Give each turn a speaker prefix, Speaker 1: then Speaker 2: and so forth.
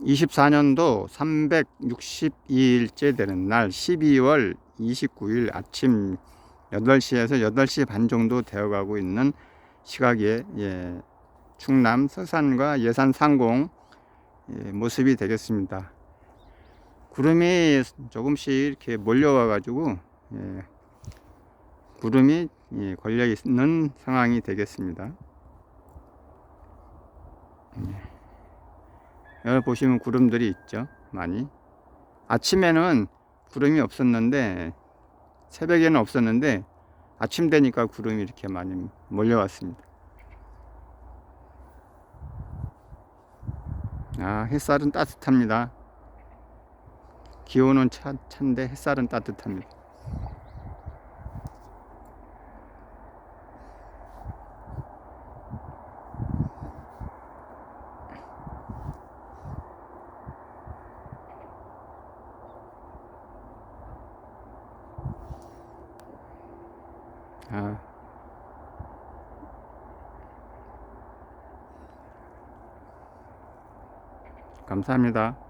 Speaker 1: 24년도 362일째 되는 날 12월 29일 아침 8시에서 8시 반 정도 되어가고 있는 시각에 예, 충남 서산과 예산 상공 예, 모습이 되겠습니다. 구름이 조금씩 이렇게 몰려와 가지고 예, 구름이 예, 걸려 있는 상황이 되겠습니다. 여기 보시면 구름들이 있죠. 많이. 아침에는 구름이 없었는데 새벽에는 없었는데 아침 되니까 구름이 이렇게 많이 몰려왔습니다. 아, 햇살은 따뜻합니다. 기온은 차, 찬데 햇살은 따뜻합니다. 아. 감사합니다.